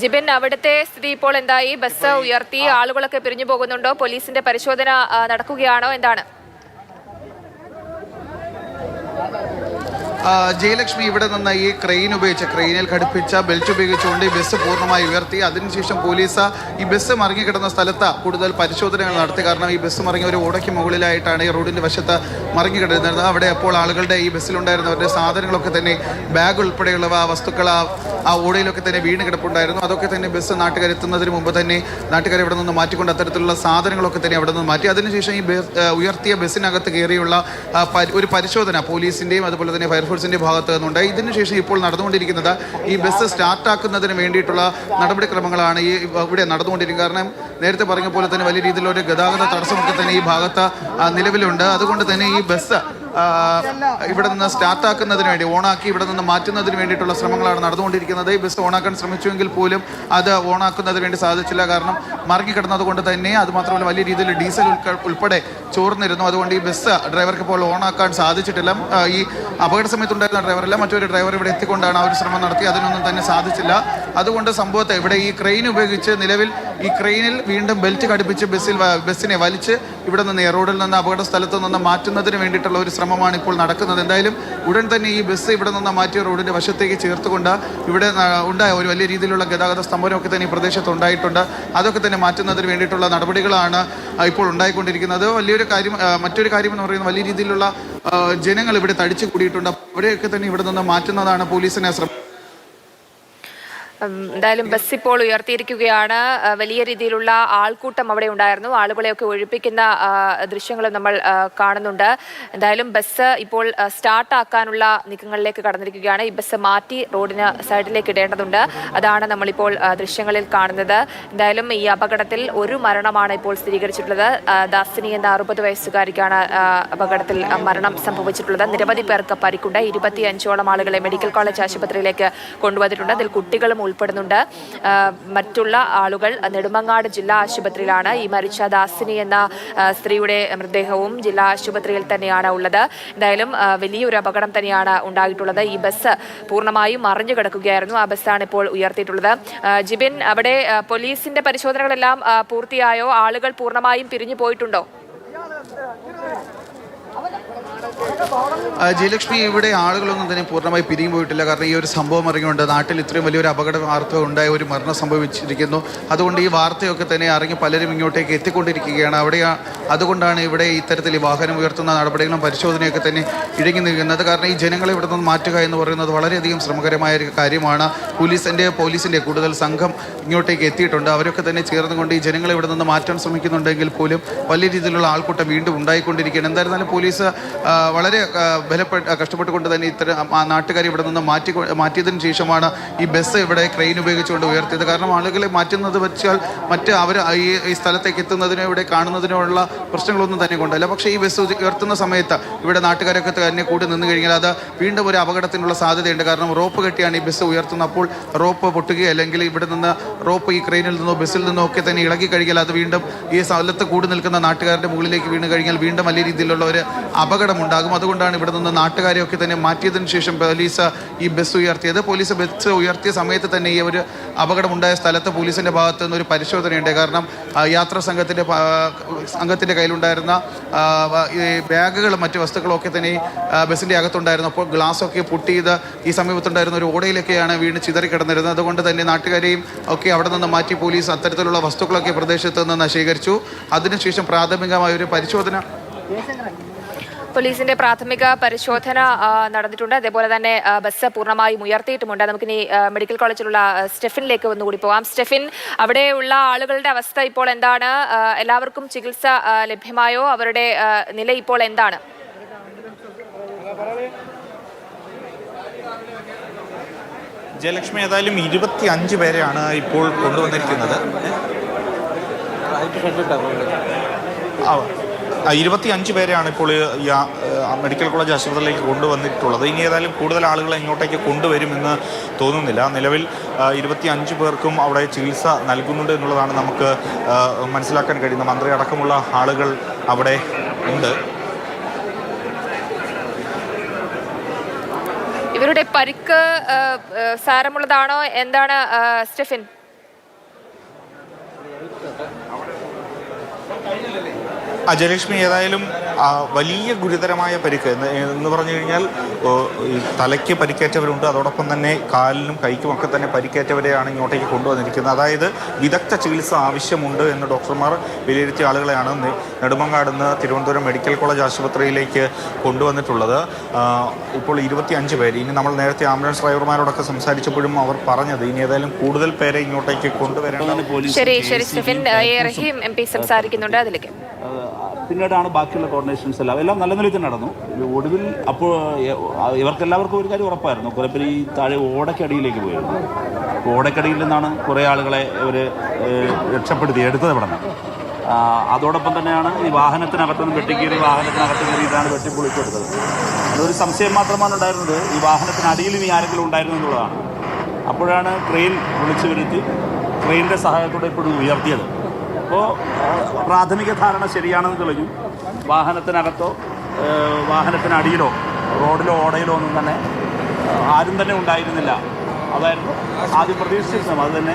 ജിബിൻ അവിടുത്തെ സ്ഥിതി ഇപ്പോൾ എന്തായി? ബസ് ഉയർത്തി ആളുകളൊക്കെ പിരിഞ്ഞു പോകുന്നുണ്ടോ? പോലീസിന്റെ പരിശോധന നടക്കുകയാണോ? എന്താണ്? ജയലക്ഷ്മി ഇവിടെ നിന്ന് ഈ ക്രെയിൻ ഉപയോഗിച്ച് ക്രെയിനിൽ ഘടിപ്പിച്ച ബെൽറ്റ് ഉപയോഗിച്ചുകൊണ്ട് ഈ ബസ് പൂർണമായി ഉയർത്തി. അതിനുശേഷം പോലീസ് ഈ ബസ് മറിഞ്ഞുകിടന്ന സ്ഥലത്ത് കൂടുതൽ പരിശോധനകൾ നടത്തി. കാരണം ഈ ബസ് മറിഞ്ഞ ഒരു ഓടയ്ക്ക് മുകളിലായിട്ടാണ് ഈ റോഡിന്റെ വശത്ത് മറിഞ്ഞുകിടന്നിരുന്നത്. അവിടെ അപ്പോൾ ആളുകളുടെ ഈ ബസ്സിലുണ്ടായിരുന്നവരുടെ സാധനങ്ങളൊക്കെ തന്നെ ബാഗ് ഉൾപ്പെടെയുള്ളവ ആ വസ്തുക്കൾ ആ ഓടയിലൊക്കെ തന്നെ വീണ് കിടപ്പുണ്ടായിരുന്നു അതൊക്കെ തന്നെ ബസ് നാട്ടുകാരെത്തുന്നതിന് മുമ്പ് തന്നെ നാട്ടുകാർ ഇവിടെ നിന്ന് മാറ്റിക്കൊണ്ട് അത്തരത്തിലുള്ള സാധനങ്ങളൊക്കെ തന്നെ അവിടെ നിന്ന് മാറ്റി. അതിനുശേഷം ഈ ഉയർത്തിയ ബസ്സിനകത്ത് കയറിയുള്ള ഒരു പരിശോധന പോലീസിന്റെയും അതുപോലെ തന്നെ ഫയർഫോഴ്സിന്റെയും ഭാഗത്ത് നിന്നുണ്ട്. ഇതിനുശേഷം ഇപ്പോൾ നടന്നുകൊണ്ടിരിക്കുന്നത് ഈ ബസ് സ്റ്റാർട്ടാക്കുന്നതിന് വേണ്ടിയിട്ടുള്ള നടപടിക്രമങ്ങളാണ് ഈ ഇവിടെ നടന്നുകൊണ്ടിരിക്കുന്നത്. കാരണം നേരത്തെ പറഞ്ഞ പോലെ തന്നെ വലിയ രീതിയിലൊരു ഗതാഗത തടസ്സമൊക്കെ തന്നെ ഈ ഭാഗത്ത് നിലവിലുണ്ട്. അതുകൊണ്ട് തന്നെ ഈ ബസ് ഇവിടെ നിന്ന് സ്റ്റാർട്ടാക്കുന്നതിന് വേണ്ടി ഓണാക്കി ഇവിടെ നിന്ന് മാറ്റുന്നതിന് വേണ്ടിയിട്ടുള്ള ശ്രമങ്ങളാണ് നടന്നുകൊണ്ടിരിക്കുന്നത്. ഈ ബസ് ഓണാക്കാൻ ശ്രമിച്ചുവെങ്കിൽ പോലും അത് ഓണാക്കുന്നതിന് വേണ്ടി സാധിച്ചില്ല. കാരണം മറങ്ങി കിടന്നത് കൊണ്ട് തന്നെ അതുമാത്രമല്ല വലിയ രീതിയിൽ ഡീസൽ ഉൾപ്പെടെ ചോർന്നിരുന്നു. അതുകൊണ്ട് ഈ ബസ് ഡ്രൈവർക്ക് ഇപ്പോൾ ഓണാക്കാൻ സാധിച്ചിട്ടില്ല. ഈ അപകട സമയത്തുണ്ടായിരുന്ന ഡ്രൈവറല്ല മറ്റൊരു ഡ്രൈവർ ഇവിടെ എത്തിക്കൊണ്ടാണ് ആ ഒരു ശ്രമം നടത്തി. അതിനൊന്നും തന്നെ സാധിച്ചില്ല. അതുകൊണ്ട് സംഭവത്തെ ഇവിടെ ഈ ക്രെയിൻ ഉപയോഗിച്ച് നിലവിൽ ഈ ക്രെയിനിൽ വീണ്ടും ബെൽറ്റ് ഘടിപ്പിച്ച് ബസ്സിൽ ബസ്സിനെ വലിച്ച് ഇവിടെ നിന്ന് റോഡിൽ നിന്ന് അപകട സ്ഥലത്ത് നിന്ന് മാറ്റുന്നതിന് വേണ്ടിയിട്ടുള്ള ഒരു ശ്രമമാണ് ഇപ്പോൾ നടക്കുന്നത്. എന്തായാലും ഉടൻ തന്നെ ഈ ബസ് ഇവിടെ നിന്ന് മാറ്റിയ റോഡിന്റെ വശത്തേക്ക് ചേർത്തുകൊണ്ട് ഇവിടെ ഉണ്ടായ ഒരു വലിയ രീതിയിലുള്ള ഗതാഗത സ്തംഭനമൊക്കെ തന്നെ ഈ പ്രദേശത്ത് ഉണ്ടായിട്ടുണ്ട്. അതൊക്കെ തന്നെ മാറ്റുന്നതിന് വേണ്ടിയിട്ടുള്ള നടപടികളാണ് ഇപ്പോൾ ഉണ്ടായിക്കൊണ്ടിരിക്കുന്നത്. വലിയൊരു കാര്യം മറ്റൊരു കാര്യം എന്ന് പറയുന്നത് വലിയ രീതിയിലുള്ള ജനങ്ങൾ ഇവിടെ തടിച്ചു കൂടിയിട്ടുണ്ട് അവരെയൊക്കെ തന്നെ ഇവിടെ നിന്ന് മാറ്റുന്നതാണ് പോലീസിനെ ശ്രമം. എന്തായാലും ബസ് ഇപ്പോൾ ഉയർത്തിയിരിക്കുകയാണ്. വലിയ രീതിയിലുള്ള ആൾക്കൂട്ടം അവിടെ ഉണ്ടായിരുന്നു. ആളുകളെയൊക്കെ ഒഴിപ്പിക്കുന്ന ദൃശ്യങ്ങളും നമ്മൾ കാണുന്നുണ്ട്. എന്തായാലും ബസ് ഇപ്പോൾ സ്റ്റാർട്ടാക്കാനുള്ള നീക്കങ്ങളിലേക്ക് കടന്നിരിക്കുകയാണ്. ഈ ബസ് മാറ്റി റോഡിന് സൈഡിലേക്ക് ഇടേണ്ടതുണ്ട്. അതാണ് നമ്മളിപ്പോൾ ദൃശ്യങ്ങളിൽ കാണുന്നത്. എന്തായാലും ഈ അപകടത്തിൽ ഒരു മരണമാണ് ഇപ്പോൾ സ്ഥിരീകരിച്ചിട്ടുള്ളത്. ദാസിനി എന്ന അറുപത് വയസ്സുകാരിക്കാണ് അപകടത്തിൽ മരണം സംഭവിച്ചിട്ടുള്ളത്. നിരവധി പേർക്ക് പരിക്കുണ്ട്. ഇരുപത്തിയഞ്ചോളം ആളുകളെ മെഡിക്കൽ കോളേജ് ആശുപത്രിയിലേക്ക് കൊണ്ടുവന്നിട്ടുണ്ട്. അതിൽ കുട്ടികളും ഉൾപ്പെടുന്നുണ്ട്. മറ്റുള്ള ആളുകൾ നെടുമങ്ങാട് ജില്ലാ ആശുപത്രിയിലാണ് ഈ മരിച്ച ദാസിനി എന്ന സ്ത്രീയുടെ മൃതദേഹവും ജില്ലാ ആശുപത്രിയിൽ തന്നെയാണ് ഉള്ളത്. എന്തായാലും വലിയൊരു അപകടം തന്നെയാണ് ഉണ്ടായിട്ടുള്ളത്. ഈ ബസ് പൂർണമായും മറിഞ്ഞു കിടക്കുകയായിരുന്നു. ആ ബസ്സാണ് ഇപ്പോൾ ഉയർത്തിയിട്ടുള്ളത്. ജിബിൻ അവിടെ പോലീസിന്റെ പരിശോധനകളെല്ലാം പൂർത്തിയായോ? ആളുകൾ പൂർണമായും പിരിഞ്ഞു പോയിട്ടുണ്ടോ? ജയലക്ഷ്മി ഇവിടെ ആളുകളൊന്നും തന്നെ പൂർണമായി പിരിഞ്ഞു പോയിട്ടില്ല. കാരണം ഈ ഒരു സംഭവം അറിഞ്ഞുകൊണ്ട് നാട്ടിൽ ഇത്രയും വലിയൊരു അപകട വാർത്ത ഉണ്ടായ ഒരു മരണം സംഭവിച്ചിരിക്കുന്നു. അതുകൊണ്ട് ഈ വാർത്തയൊക്കെ തന്നെ അറിഞ്ഞ് പലരും ഇങ്ങോട്ടേക്ക് എത്തിക്കൊണ്ടിരിക്കുകയാണ്. അവിടെ അതുകൊണ്ടാണ് ഇവിടെ ഇത്തരത്തിൽ ഈ വാഹനം ഉയർത്തുന്ന നടപടികളും പരിശോധനയൊക്കെ തന്നെ ഇഴങ്ങി നിൽക്കുന്നത്. കാരണം ഈ ജനങ്ങളെ ഇവിടെ നിന്ന് മാറ്റുക എന്ന് പറയുന്നത് വളരെയധികം ശ്രമകരമായ ഒരു കാര്യമാണ്. പോലീസിന്റെ പോലീസിന്റെ കൂടുതൽ സംഘം ഇങ്ങോട്ടേക്ക് എത്തിയിട്ടുണ്ട്. അവരൊക്കെ തന്നെ ചേർന്നുകൊണ്ട് ഈ ജനങ്ങളെ ഇവിടെ നിന്ന് മാറ്റാൻ ശ്രമിക്കുന്നുണ്ടെങ്കിൽ പോലും വലിയ രീതിയിലുള്ള ആൾക്കൂട്ടം വീണ്ടും ഉണ്ടായിക്കൊണ്ടിരിക്കുകയാണ്. എന്തായിരുന്നാലും പോലീസ് വളരെ ബലപ്പെട്ട് കഷ്ടപ്പെട്ടുകൊണ്ട് തന്നെ ഇത്തരം നാട്ടുകാരെ ഇവിടെ നിന്ന് മാറ്റി മാറ്റിയതിന് ശേഷമാണ് ഈ ബസ് ഇവിടെ ക്രെയിൻ ഉപയോഗിച്ചുകൊണ്ട് ഉയർത്തിയത്. കാരണം ആളുകളെ മാറ്റുന്നത് വെച്ചാൽ മറ്റ് അവർ ഈ സ്ഥലത്തേക്ക് എത്തുന്നതിനോ ഇവിടെ കാണുന്നതിനുള്ള പ്രശ്നങ്ങളൊന്നും തന്നെ കൊണ്ടല്ല. പക്ഷേ ഈ ബസ് ഉയർത്തുന്ന സമയത്ത് ഇവിടെ നാട്ടുകാരൊക്കെ തന്നെ കൂടി നിന്ന് കഴിഞ്ഞാൽ അത് വീണ്ടും ഒരു അപകടത്തിനുള്ള സാധ്യതയുണ്ട്. കാരണം റോപ്പ് കെട്ടിയാണ് ഈ ബസ് ഉയർത്തുന്നത് അപ്പോൾ റോപ്പ് പൊട്ടുകയോ അല്ലെങ്കിൽ ഇവിടെ നിന്ന് റോപ്പ് ഈ ക്രെയിനിൽ നിന്നോ ബസ്സിൽ നിന്നോ ഒക്കെ തന്നെ ഇളകി കഴിഞ്ഞാൽ അത് വീണ്ടും ഈ സ്ഥലത്ത് കൂടി നിൽക്കുന്ന നാട്ടുകാരുടെ മുകളിലേക്ക് വീണ് കഴിഞ്ഞാൽ വീണ്ടും വലിയ രീതിയിലുള്ള ഒരു അപകടമുണ്ടാകും അതുകൊണ്ടാണ് ഇവിടെ നിന്ന് നാട്ടുകാരെയൊക്കെ തന്നെ മാറ്റിയതിനു ശേഷം പോലീസ് ഈ ബസ് ഉയർത്തിയത്. പോലീസ് ബസ് ഉയർത്തിയ സമയത്ത് തന്നെ ഈ ഒരു അപകടമുണ്ടായ സ്ഥലത്ത് പോലീസിന്റെ ഭാഗത്ത് നിന്ന് ഒരു പരിശോധനയുണ്ട്. കാരണം യാത്രാ സംഘത്തിന്റെ സംഘത്തിന്റെ കയ്യിലുണ്ടായിരുന്ന ഈ ബാഗുകളും മറ്റു വസ്തുക്കളും ഒക്കെ തന്നെ ബസ്സിന്റെ അകത്തുണ്ടായിരുന്നു. അപ്പോൾ ഗ്ലാസ് ഒക്കെ പൊട്ടിയത് ഈ സമീപത്തുണ്ടായിരുന്ന ഒരു ഓടയിലൊക്കെയാണ് വീണ് ചിതറിക്കിടന്നിരുന്നത്. അതുകൊണ്ട് തന്നെ നാട്ടുകാരെയും ഒക്കെ അവിടെ നിന്ന് മാറ്റി പോലീസ് അത്തരത്തിലുള്ള വസ്തുക്കളൊക്കെ പ്രദേശത്ത് നിന്ന് നശീകരിച്ചു അതിനുശേഷം പ്രാഥമികമായ ഒരു പരിശോധന പോലീസിന്റെ പ്രാഥമിക പരിശോധന നടന്നിട്ടുണ്ട്. അതേപോലെ തന്നെ ബസ് പൂർണമായും ഉയർത്തിയിട്ടുമുണ്ട്. നമുക്കിനി ആ, മെഡിക്കൽ കോളേജിലുള്ള ആ, സ്റ്റെഫിനിലേക്ക് ഒന്നുകൂടി പോവാം. സ്റ്റെഫിൻ അവിടെയുള്ള ആളുകളുടെ അവസ്ഥ ഇപ്പോൾ എന്താണ്? എല്ലാവർക്കും ചികിത്സ ലഭ്യമായോ? അവരുടെ നില ഇപ്പോൾ എന്താണ്? ജയലക്ഷ്മി ഏതായാലും ഇരുപത്തി അഞ്ച് പേരെയാണ് ഇപ്പോൾ കൊണ്ടുവന്നിരിക്കുന്നത്. ഇരുപത്തി അഞ്ച് പേരെയാണ് ഇപ്പോൾ മെഡിക്കൽ കോളേജ് ആശുപത്രിയിലേക്ക് കൊണ്ടുവന്നിട്ടുള്ളത്. ഇനി ഏതായാലും കൂടുതൽ ആളുകളെ ഇങ്ങോട്ടേക്ക് കൊണ്ടുവരുമെന്ന് തോന്നുന്നില്ല. നിലവിൽ ഇരുപത്തി അഞ്ച് പേർക്കും അവിടെ ചികിത്സ നൽകുന്നുണ്ട് എന്നുള്ളതാണ് നമുക്ക് മനസ്സിലാക്കാൻ കഴിയുന്ന മന്ത്രി അടക്കമുള്ള ആളുകൾ അവിടെ ഉണ്ട്. ഇവരുടെ പരിക്ക് സാരമുള്ളതാണോ? എന്താണ് സ്റ്റെഫിൻ? അജയലക്ഷ്മി ഏതായാലും വലിയ ഗുരുതരമായ പരിക്ക് എന്ന് പറഞ്ഞു കഴിഞ്ഞാൽ തലയ്ക്ക് പരിക്കേറ്റവരുണ്ട് അതോടൊപ്പം തന്നെ കാലിനും കൈക്കും ഒക്കെ തന്നെ പരിക്കേറ്റവരെയാണ് ഇങ്ങോട്ടേക്ക് കൊണ്ടുവന്നിരിക്കുന്നത് അതായത് വിദഗ്ധ ചികിത്സ ആവശ്യമുണ്ട് എന്ന് ഡോക്ടർമാർ വിലയിരുത്തിയ ആളുകളെയാണ് നെടുമങ്ങാട് നിന്ന് തിരുവനന്തപുരം മെഡിക്കൽ കോളേജ് ആശുപത്രിയിലേക്ക് കൊണ്ടുവന്നിട്ടുള്ളത് ഇപ്പോൾ ഇരുപത്തി അഞ്ച് പേര് ഇനി നമ്മൾ നേരത്തെ ആംബുലൻസ് ഡ്രൈവർമാരോടൊക്കെ സംസാരിച്ചപ്പോഴും അവർ പറഞ്ഞത് ഇനി ഏതായാലും കൂടുതൽ പേരെ ഇങ്ങോട്ടേക്ക് കൊണ്ടുവരേണ്ടതാണ് പോലീസ് ശരി ശരി സ്റ്റെഫിൻ റഹീം എം പി സംസാരിക്കുന്നുണ്ട് അതിലേക്ക് പിന്നീടാണ് ബാക്കിയുള്ള കോർഡിനേഷൻസ് എല്ലാം. എല്ലാം നല്ല നിലയിൽ തന്നെ നടന്നു. ഒടുവിൽ അപ്പോൾ ഇവർക്കെല്ലാവർക്കും ഒരു കാര്യം ഉറപ്പായിരുന്നു. കുറേ പേര് ഈ താഴെ ഓടക്കടിയിലേക്ക് പോയിരുന്നു. ഓടക്കടിയിൽ നിന്നാണ് കുറേ ആളുകളെ ഇവർ രക്ഷപ്പെടുത്തി എടുത്തത് ഇവിടെ നിന്ന്. അതോടൊപ്പം തന്നെയാണ് ഈ വാഹനത്തിനകത്ത് നിന്ന് വെട്ടിക്കീറി വാഹനത്തിനകത്ത് കയറിയിട്ടാണ് വെട്ടിപ്പൊളിച്ചെടുത്തത് അതൊരു സംശയം മാത്രമാണ് ഉണ്ടായിരുന്നത്. ഈ വാഹനത്തിനടിയിൽ ഈ ആരെങ്കിലും ഉണ്ടായിരുന്നു എന്നുള്ളതാണ്. അപ്പോഴാണ് ട്രെയിൻ വിളിച്ചു വരുത്തി ട്രെയിനിന്റെ സഹായത്തോടെ ഇപ്പോഴും ഉയർത്തിയത്. അപ്പോൾ പ്രാഥമിക ധാരണ ശരിയാണെന്ന് തെളിഞ്ഞു. വാഹനത്തിനകത്തോ വാഹനത്തിനടിയിലോ റോഡിലോ ഓടയിലോ ഒന്നും തന്നെ ആരും തന്നെ ഉണ്ടായിരുന്നില്ല. അതായിരുന്നു ആദ്യം പ്രതീക്ഷിച്ചിരുന്നത്. അത് തന്നെ